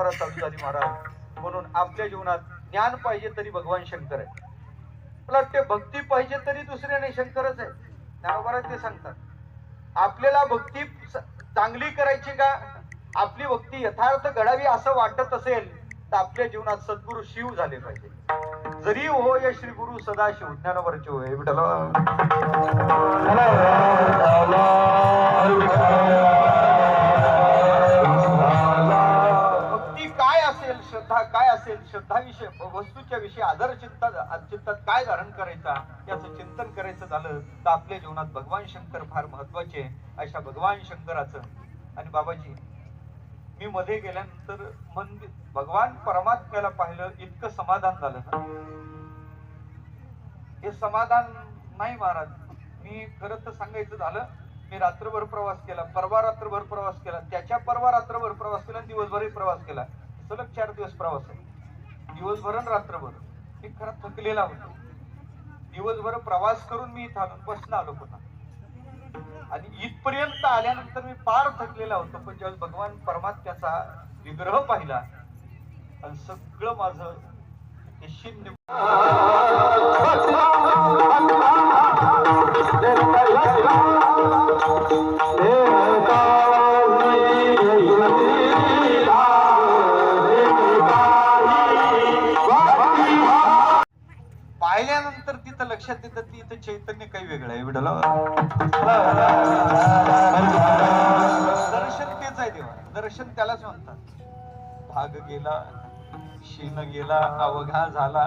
परंपरा चालू झाली महाराज म्हणून आपल्या जीवनात ज्ञान पाहिजे तरी भगवान शंकर आहे. मला भक्ती पाहिजे तरी दुसरे नाही शंकरच आहे. ज्ञानोबा ते सांगतात. आपल्याला भक्ती चांगली करायची का? आपली भक्ती यथार्थ घडावी असं वाटत असेल तर आपल्या जीवनात सद्गुरू शिव झाले पाहिजे. जरी हो या श्री गुरु सदाशिव ज्ञानवरचे होय. विठ्ठला. असेल वस्तूच्या विषयी आदर चित्तात चित्तात काय धारण करायचा याचं चिंतन करायचं झालं तर आपल्या जीवनात भगवान शंकर फार महत्त्वाचे अशा भगवान शंकराचं. आणि बाबाजी मी मध्ये गेल्यानंतर मंदिर भगवान परमात्म्याला पाहिलं इतकं समाधान झालं. ना हे समाधान नाही महाराज मी खरं तर सांगायचं झालं मी रात्रभर प्रवास केला परवा रात्रभर प्रवास केला त्याच्या परवा रात्रभर प्रवास केला दिवसभरही प्रवास केला. सलग चार दिवस प्रवास आहे. दिवसभर रात्रभर. मी खरं थकलेला होतो. दिवसभर प्रवास करून मी इथं आलो बसला आलो पुन्हा. आणि इथपर्यंत आल्यानंतर मी फार थकलेला होतो पण ज्यावेळेस भगवान परमात्म्याचा विग्रह पाहिला आणि सगळं माझं हे शून्य लक्षात येतं ती इथं चैतन्य काही वेगळं आहे. विडला दर्शन तेच आहे देवा दर्शन त्यालाच म्हणतात. भाग गेला शीन गेला अवघा झाला.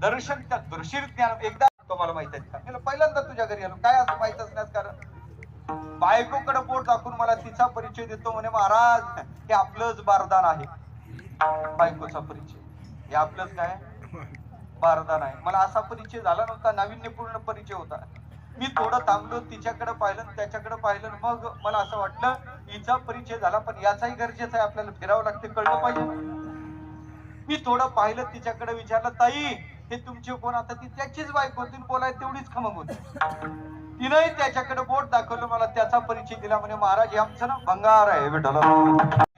दर्शन त्या दृशीर ज्ञान एकदा तुम्हाला माहीत आहे का? मी पहिल्यांदा तुझ्या घरी आलो. काय असं माहीत असण्यास कारण बायकोकडे बोट दाखवून मला तिचा परिचय देतो म्हणे महाराज हे आपलंच बारदान आहे. बायकोचा परिचय. हे आपलंच काय? बारदान आहे मला असा परिचय झाला नव्हता नाविन्यपूर्ण परिचय होता. मी थोडं थांबलो तिच्याकडे पाहिलं त्याच्याकडे पाहिलं मग मला असं वाटलं हिचा परिचय झाला पण याचाही गरजेचा आहे आपल्याला फिरावं लागते कळलं पाहिजे मी थोडं पाहिलं तिच्याकडे विचारलं ताई हे तुमचे कोण आता? ती त्याचीच बायको होती बोलाय तेवढीच खमंग होती. तिनंही त्याच्याकडे बोट दाखवलं मला त्याचा परिचय दिला म्हणे महाराज आमचं ना भंगार आहे विठ्ठला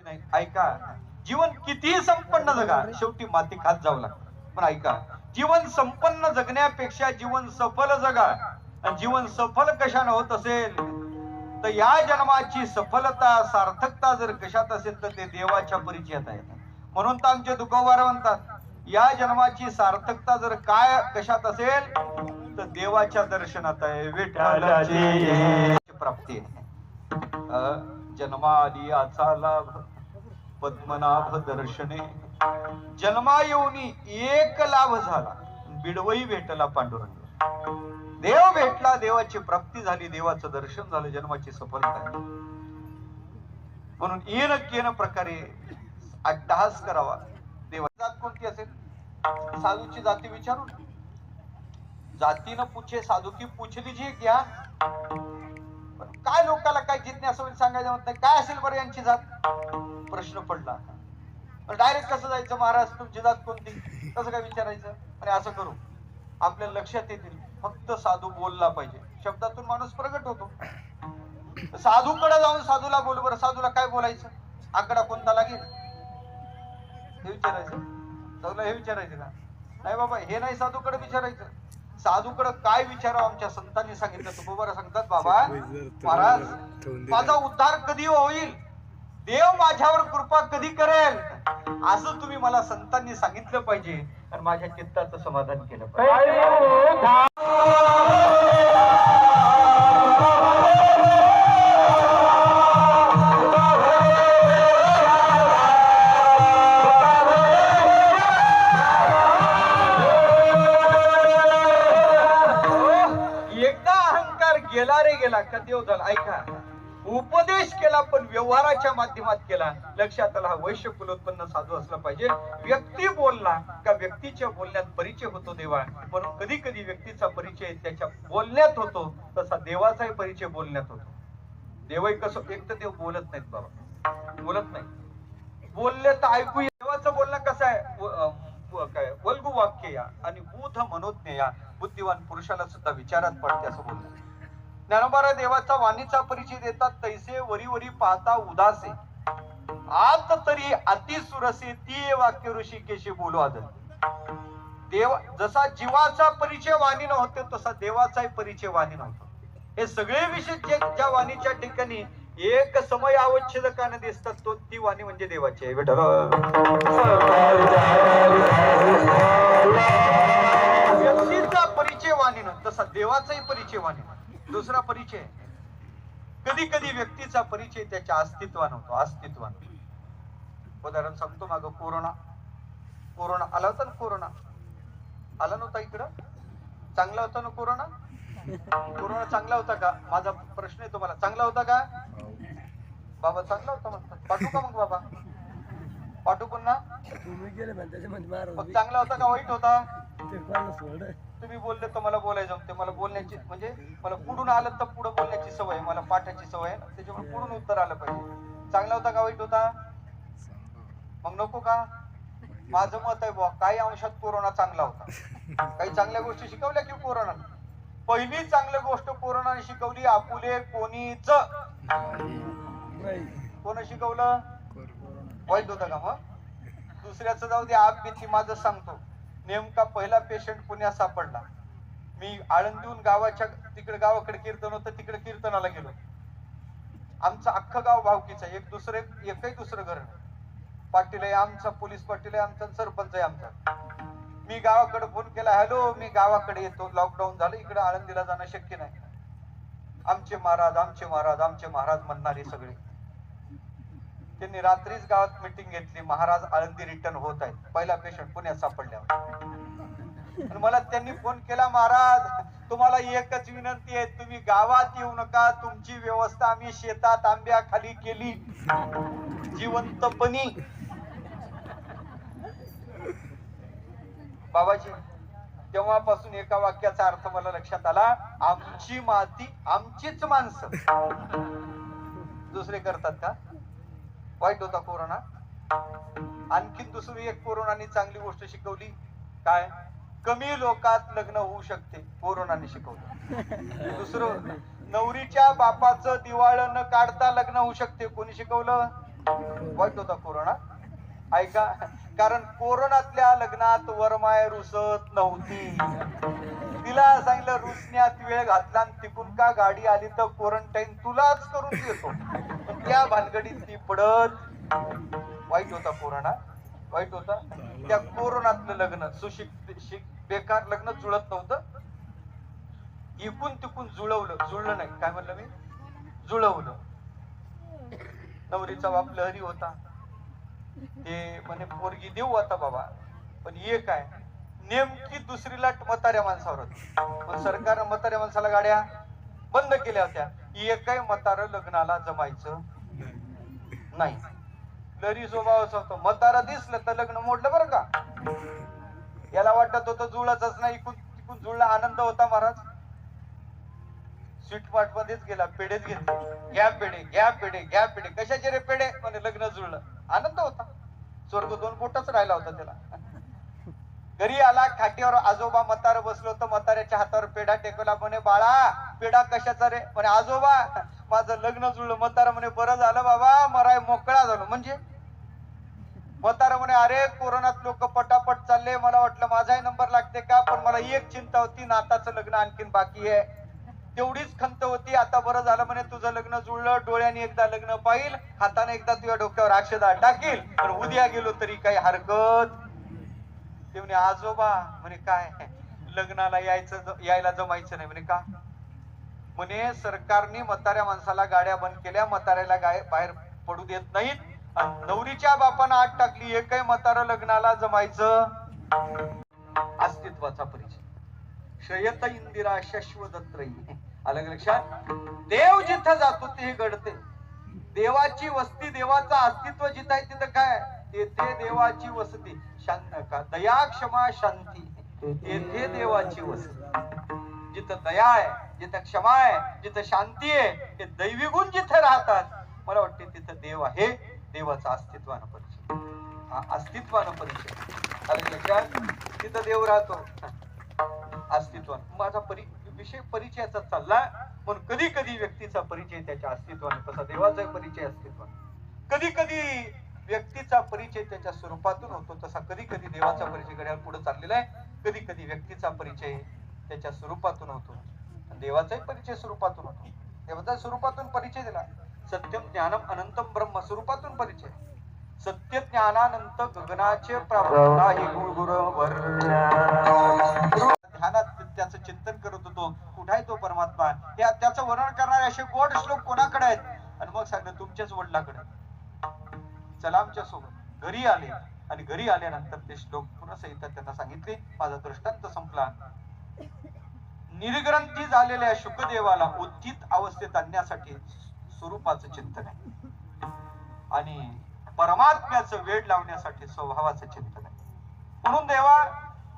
नाही ऐका जीवन कितीही संपन्न जगा शेवटी माती खात जावं लागतं. पण ऐका जीवन संपन्न जगण्यापेक्षा जीवन सफल जगा. आणि जीवन सफल कशानं होत असेल? तर या जन्माची सफलता सार्थकता जर कशात असेल तर ते देवाच्या परिचयात आहे. म्हणून तर आमचे दुखोबार म्हणतात या जन्माची सार्थकता जर काय कशात असेल तर देवाच्या दर्शनात आहे. विठ्ठलाची प्राप्ती. आहे अ, जन्माआधी आचा लाभ पद्मनाभ दर्शने. जन्मा येऊनी एक लाभ झाला. बिडवई भेटला पांडुरंग. देव भेटला देवाची प्राप्ती झाली देवाचं दर्शन झालं जन्माची सफलता म्हणून येन केन प्रकारे अट्टहास करावा. देवा जात कोणती असेल? साधूची जाती विचारून. जातीनं पुछे साधू की पुछली जी घ्या काय लोकाला काय जिज्ञासा सांगायचं म्हणत काय असेल बरं यांची जात? प्रश्न पडला डायरेक्ट कसं जायचं महाराज? तुमची जात कोणती? कसं काय विचारायचं? आणि असं करू. आपल्या लक्षात येतील. फक्त साधू बोलला पाहिजे. शब्दातून माणूस प्रगट होतो. साधूकडे जाऊन साधूला बोल बरं. साधूला काय बोलायचं? आकडा कोणता लागेल? हे विचारायचं. साधूला हे विचारायचं का? नाही बाबा हे नाही साधूकडे विचारायचं. साधूकडे काय विचारावं आमच्या संतांनी सांगितलं? तू बरं सांगतात बाबा. महाराज माझा उद्धार कधी होईल? देव माझ्यावर कृपा कधी करेल? असं तुम्ही मला संतांनी सांगितलं पाहिजे. आणि माझ्या चित्ताचं समाधान केलं पाहिजे. एकदा अहंकार गेला रे गेला का देव झाला? ऐका. उपदेश केला पण व्यवहाराच्या माध्यमात केला. लक्षात आला हा वैश्य कुलोत्पन्न साधू असला पाहिजे. व्यक्ती बोलला का व्यक्तीच्या बोलण्यात परिचय होतो देवा. म्हणून कधी कधी व्यक्तीचा परिचय त्याच्या बोलण्यात होतो तसा देवाचाही परिचय बोलण्यात होतो. देवही कसं एक तर देव बोलत नाहीत बाबा. बोलत नाही. बोलले तर ऐकू देवाचं बोलणं कसं आहे? काय वल्गु वाक्य या आणि बुध मनोज्ञ या बुद्धिवान पुरुषाला सुद्धा विचारात पडते असं बोलतात. ज्ञानोबारा देवाचा वाणीचा परिचय देतात तैसे वरी वरी पाहता उदासे. आत तरी अति सुरसे ती वाक्य ऋषिकेशी बोलू आदल देव जसा जीवाचा परिचय वाणी नव्हते तसा देवाचाही परिचय वाणी नव्हता. हे सगळे विषय जे ज्या वाणीच्या ठिकाणी एक समय अवच्छेदकाने दिसतात तो ती वाणी म्हणजे देवाची आहे. विठ्ठल व्यक्तीचा परिचय वाणी न तसा देवाचाही परिचय वाणी न दुसरा परिचय. कधी कधी व्यक्तीचा परिचय त्याच्या अस्तित्वान होतो अस्तित्वान. उदाहरण सांगतो माग कोरोना. कोरोना आला होता ना कोरोना. आला नव्हता इकडं? चांगला होता ना कोरोना? कोरोना चांगला होता का? माझा प्रश्न आहे तुम्हाला. चांगला होता का? बाबा चांगला होता म्हणतात. पाठवू का मग बाबा? पाठवू पुन्हा? चांगला होता का वाईट होता? तुम्ही बोलले तर मला बोलायचं जमते मला बोलण्याची म्हणजे मला पुढून आलं तर पुढे बोलण्याची सवय मला पाठाची सवय आहे. त्याच्यामुळे पुढून उत्तर आलं पाहिजे. चांगला होता का वाईट होता? मग नको का? माझं मत आहे बुवा काही अंशात कोरोना चांगला होता. काही चांगल्या गोष्टी शिकवल्या की कोरोना? पहिली चांगली गोष्ट कोरोनाने शिकवली आपुले कोणीच. कोण शिकवलं? वाईट होतं का मग? दुसऱ्याचं जाऊ दे आप भीती माझं सांगतो. नेमका पहिला पेशंट पुण्यात सापडला. मी आळंदीहून गावाच्या तिकडे गावाकडे कीर्तन होतं तिकडे कीर्तनाला गेलो. आमचं अख्खं गाव भावकीचं आहे. एक दुसरं एकही दुसरं घर नाही. पाटील आहे आमचा पोलीस पाटील आहे आमचा सरपंच आहे आमचा. मी गावाकडे फोन केला हॅलो मी गावाकडे येतो. लॉकडाऊन झालं. इकडे आळंदीला जाणं शक्य नाही. आमचे महाराज आमचे महाराज आमचे महाराज म्हणणारे सगळे. त्यांनी रात्रीच गावात मीटिंग घेतली. महाराज आळंदी रिटर्न होत आहेत. पहिला पेशंट पुण्यात सापडल्यावर. मला त्यांनी फोन केला महाराज तुम्हाला एकच विनंती आहे. तुम्ही गावात येऊ नका. तुमची व्यवस्था आम्ही शेतात आंब्या खाली केली. जिवंतपणी. बाबाजी तेव्हापासून एका वाक्याचा अर्थ मला लक्षात आला. आमची माती आमचीच माणसं. दुसरे करतात का? वाईट होता कोरोना. आणखी दुसरी एक कोरोनाने चांगली गोष्ट शिकवली. काय? कमी लोकात लग्न होऊ शकते कोरोनाने शिकवलं. दुसरं नवरीच्या बापाचं दिवाळ न काढता लग्न होऊ शकते कोणी शिकवलं? वाईट होता कोरोना. ऐका कारण कोरोनातल्या लग्नात वरमाय रुसत नव्हती. तिला सांगितलं रुसण्यात वेळ घातला आणि तिकून का गाडी आली तर क्वारंटाईन तुलाच करून देतो. त्या भानगडीत ती पडत? वाईट होता कोरोना वाईट होता. त्या कोरोनातलं लग्न सुशिक बेकार लग्न जुळत नव्हतं. इकून तिकून जुळवलं. जुळलं नाही. काय म्हणलं मी? जुळवलं. नवरीचा बाप लहरी होता. ते म्हणे पोरगी देऊ आता बाबा. पण एक आहे नेमकी दुसरी लाट मताऱ्या माणसावर होती. पण सरकारनं मताऱ्या माणसाला गाड्या बंद केल्या होत्या. एकही मतार लग्नाला जमायचं? नाही. लरी स्वभावाचं होतं मतदारा दिसलं तर लग्न मोडलं बरं का. याला वाटत होतं जुळतच नाही इकून तिकून जुळला आनंद होता महाराज. स्वीट पार्ट मध्येच गेला पेढेच घेतले. घ्या पेढे घ्या पेढे घ्या पेढे. कशाचे रे पेढे? म्हणे लग्न जुळलं. आनंद होता. स्वर्ग दोन बोटच राहिला होता त्याला. घरी आला खाटीवर आजोबा म्हातार बसलो तर म्हाताऱ्याच्या हातावर पेढा टेकवला. म्हणे बाळा पेढा कशाचा रे? म्हणे आजोबा माझं लग्न जुळलं. म्हातारा म्हणे बरं झालं बाबा मराय मोकळा झालो. म्हणजे? मतारा म्हणे अरे कोरोनात लोक पटापट चालले. मला वाटलं माझाही नंबर लागते का? पण मला एक चिंता होती. नाताचं लग्न आणखीन बाकी आहे. तेवढीच खंत होती. आता बरं झालं म्हणे तुझं लग्न जुळलं. डोळ्याने एकदा लग्न पाहिल. हाताने एकदा तुझ्या डोक्यावर अक्षदा टाकील. पण उद्या गेलो तरी काही हरकत ते म्हणे आजोबा. म्हणे काय? लग्नाला यायचं यायला जमायचं नाही. म्हणे का? म्हणे सरकारने म्हाताऱ्या माणसाला गाड्या बंद केल्या म्हाताऱ्याला गाय बाहेर पडू देत नाहीत. नवरीच्या बापानं आत टाकली एकही म्हातारं लग्नाला जमायचं अस्तित्वाचा परिचय. शयत इंदिरा शश्वदत्रयी. आलं लक्षात? देव जिथं जातो ते घडते. देवाची वस्ती देवाचं अस्तित्व जिथं आहे तिथं काय? तेथे देवाची वसती. शांत का दया क्षमा शांती. तेथे देवाची वसती. जिथं दया आहे जिथं क्षमा आहे जिथं शांती आहे ते दैवी गुण जिथे राहतात मला वाटते तिथं देव आहे देवाचा अस्तित्वानं परिचय. हा अस्तित्वानं परिचय. तिथं देव राहतो. अस्तित्वान माझा परि विषय परिचयाचा चालला. पण कधी कधी व्यक्तीचा परिचय त्याच्या अस्तित्वाने तसा देवाचा परिचय अस्तित्वाने कधी कधी व्यक्तीचा परिचय त्याच्या स्वरूपातून होतो तसा कधी कधी देवाचा परिचय घड्याळ पुढे चाललेला आहे. कधी कधी व्यक्तीचा परिचय त्याच्या स्वरूपातून होतो. देवाचाही परिचय स्वरूपातून होतो. देवाचा स्वरूपातून परिचय दिला. सत्यम ज्ञानम अनंतम ब्रह्म स्वरूपातून परिचय. सत्य ज्ञानानंत गगनाचे प्राप्त हे ध्यानात त्याचं चिंतन करत होतो. कुठे आहे तो परमात्मा? हे त्याचं वर्णन करणारे असे गोड श्लोक कोणाकडे आहेत? आणि मग सांगणं तुमच्याच वडिलाकडे. चला आमच्यासोबत. घरी आले. आणि घरी आल्यानंतर ते श्लोक पुन्हा सहित त्यांना सांगितले. माझा दृष्टांत संपला. निर्ग्रंथी झालेल्या शुकदेवाला उत्थित अवस्थेत आणण्यासाठी स्वरूपाचं चिंतन आहे. आणि परमात्म्याचं वेळ लावण्यासाठी स्वभावाचं चिंतन आहे. म्हणून देवा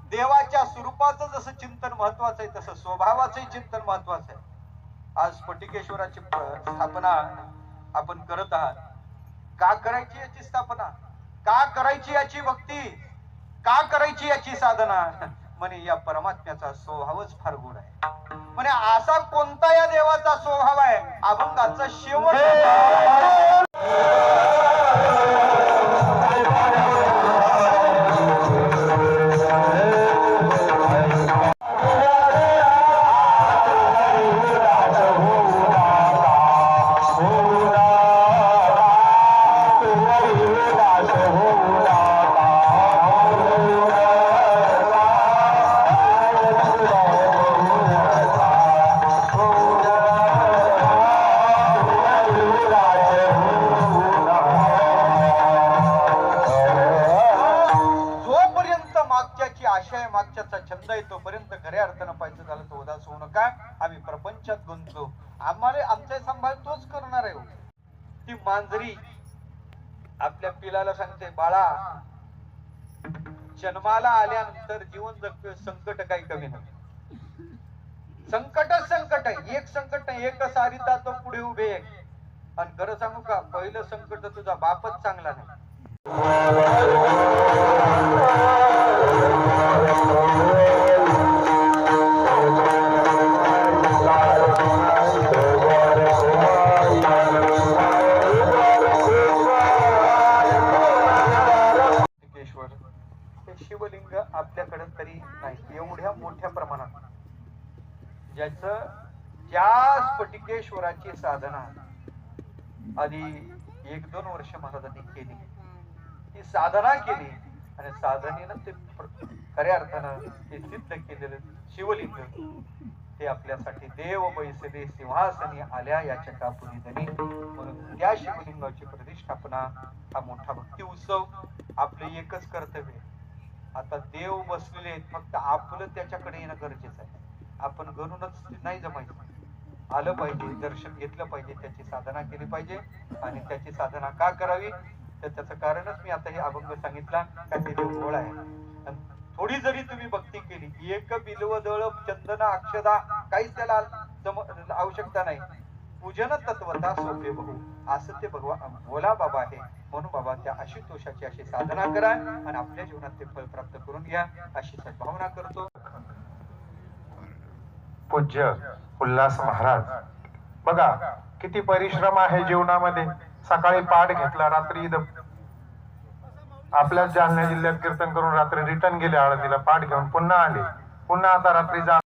देवाच्या स्वरूपाचं जसं चिंतन महत्वाचं आहे तसं स्वभावाचंही चिंतन महत्वाचं आहे. आज स्फटिकेश्वराची स्थापना आपण करत आहात. का करायची याची स्थापना? का करायची याची भक्ती? का करायची याची साधना? म्हणे या परमात्म्याचा स्वभावच फार गोड आहे. म्हणे असा कोणता या देवाचा स्वभाव आहे? अभंगाचा शेवट बसवू नका. आम्ही प्रपंचात गुंतलो. आम्हाला आमचा सांभाळ तोच करणार आहे हो. ती मांजरी. आपल्या पिलाला सांगते बाळा जन्माला आल्यानंतर जीवन जगतोय संकट काही कमी नाही. संकट संकट आहे. एक संकट नाही एक सारिता तो पुढे उभे आहे. आणि खरं सांगू का पहिलं संकट तुझा बापच चांगला नाही. आपल्याकडं तरी नाही. एवढ्या मोठ्या प्रमाणात. ज्याच ज्या स्फटिकेश्वराची साधना आधी एक दोन वर्ष महाराजांनी केली. ती साधना केली आणि साधनेनं ते खऱ्या अर्थानं ते सिद्ध केलेलं शिवलिंग ते आपल्यासाठी देव बैसले सिंहासनी आल्या याच्या कापुरी धनी म्हणून त्या शिवलिंगाची प्रतिष्ठापना हा मोठा भक्ती उत्सव आपले एकच कर्तव्य आहे. आता देव बसलेले आहेत फक्त आपलं त्याच्याकडे येणं गरजेचं आहे. आपण घरूनच नाही जमायचं. आलं पाहिजे दर्शन घेतलं पाहिजे त्याची साधना केली पाहिजे. आणि त्याची साधना का करावी? तर त्याचं कारणच मी आता हे अभंग सांगितला का ते देव गोळ आहे. थोडी जरी तुम्ही भक्ती केली एक बिलव दळ चंदन अक्षदा काहीच त्याला जम- आवश्यकता नाही. पूजन तत्वता सोपे बहु असं ते भगवान बोला बाबा आहे म्हणून बाबा त्या आशुतोषाची अशी साधना करा आणि आपल्या जीवनात ते फळ प्राप्त करून घ्या. अशी सद्भावना करतो. पूज्य उल्हास महाराज बघा किती परिश्रम आहे जीवनामध्ये. सकाळी पाठ घेतला रात्री आपल्याच जालना जिल्ह्यात कीर्तन करून रात्री रिटर्न गेले आळंदीला. पाठ घेऊन पुन्हा आले. पुन्हा आता रात्री जा